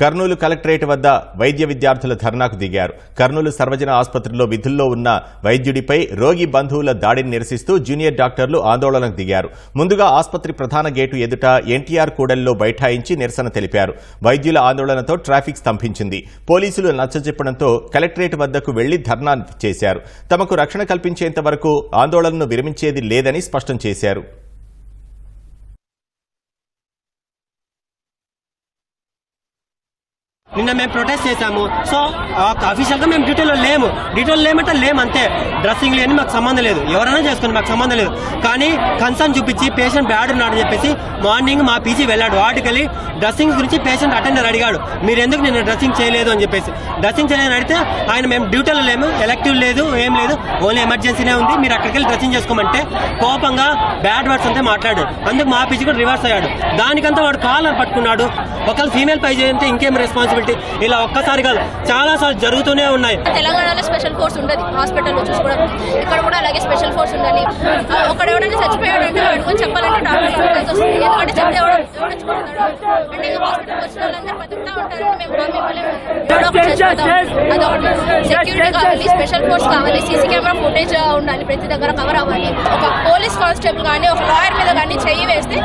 Kurnool collectorate వద్ద వైద్య విద్యార్థుల ధర్నాకు దిగారు. కర్నూలు సర్వజన ఆసుపత్రిలో విధుల్లో ఉన్న వైద్యుడిపై రోగి బంధువుల దాడిని నిరసిస్తూ జూనియర్ డాక్టర్లు ఆందోళనకు దిగారు. ముందుగా ఆసుపత్రి ప్రధాన గేటు ఎదుట ఎన్టీఆర్ కూడలిలో బైఠాయించి నిరసన తెలిపారు. వైద్యుల ఆందోళనతో ట్రాఫిక్ స్తంభించింది. పోలీసులు నచ్చజెప్పడంతో కలెక్టరేట్ వద్దకు వెళ్ళి ధర్నా చేశారు. తమకు రక్షణ కల్పించేంత వరకు ఆందోళనను విరమించేది లేదని స్పష్టం చేశారు. నిన్న మేము ప్రొటెస్ట్ చేశాము. సో అఫీషియల్గా మేము డీటెయిల్ లేము. డీటెయిల్ లేమంటే లేము అంతే డ్రెస్సింగ్ లేని మాకు సంబంధం లేదు. ఎవరైనా చేసుకుని మాకు సంబంధం లేదు. కానీ కన్సర్న్ చూపించి పేషెంట్ బ్యాడ్ ఉన్నాడు అని చెప్పేసి మార్నింగ్ మా పీజీ వెళ్ళాడు. వాటికెళ్ళి డ్రెస్సింగ్ గురించి పేషెంట్ అటెండర్ అడిగాడు. మీరు ఎందుకు నిన్న డ్రెస్సింగ్ చేయలేదు? అని చెప్పేసి. డ్రెస్సింగ్ చేయలేదని అడిగితే ఆయన మేము డ్యూటీలో లేము. ఎలక్టివ్ లేదు ఏం లేదు. ఓన్లీ ఎమర్జెన్సీనే ఉంది. మీరు అక్కడికి వెళ్ళి డ్రెస్సింగ్ చేసుకోమంటే కోపంగా బ్యాడ్ వర్డ్స్ అంతా మాట్లాడాడు. అందుకు మా పీజీ కూడా రివర్స్ అయ్యాడు. దానికంతా వాడు కాలర్ పట్టుకున్నాడు. ఒకవేళ ఫీమేల్ పై చేయంటే ఇంకేం రెస్పాన్సిబిలిటీ ఇలా ఒక్కసారి కాదు చాలా సార్లు జరుగుతూనే ఉన్నాయి. తెలంగాణలో స్పెషల్ ఫోర్స్ ఉండదు హాస్పిటల్లో చూసుకోవడం. ఇక్కడ కూడా అలాగే స్పెషల్ ఫోర్స్ ఉండాలి. ఒకడు ఎవడైనా చచ్చిపోయాడు అంటే వాడుకొని చెప్పాలంటే డాక్టర్ వస్తుంది. ఎందుకంటే చెప్తే అంటే హాస్పిటల్ వచ్చిన వాళ్ళందరూ బతుకుతా ఉంటారు. మేము సెక్యూరిటీ కావాలి స్పెషల్ ఫోర్స్ కావాలి. సీసీ కెమెరా ఫుటేజ్ ఉండాలి. ప్రతి దగ్గర కవర్ అవ్వాలి. ఒక పోలీస్ కానిస్టేబుల్ కానీ ఒక లాయర్ మీద కానీ చెయ్యి వేస్తే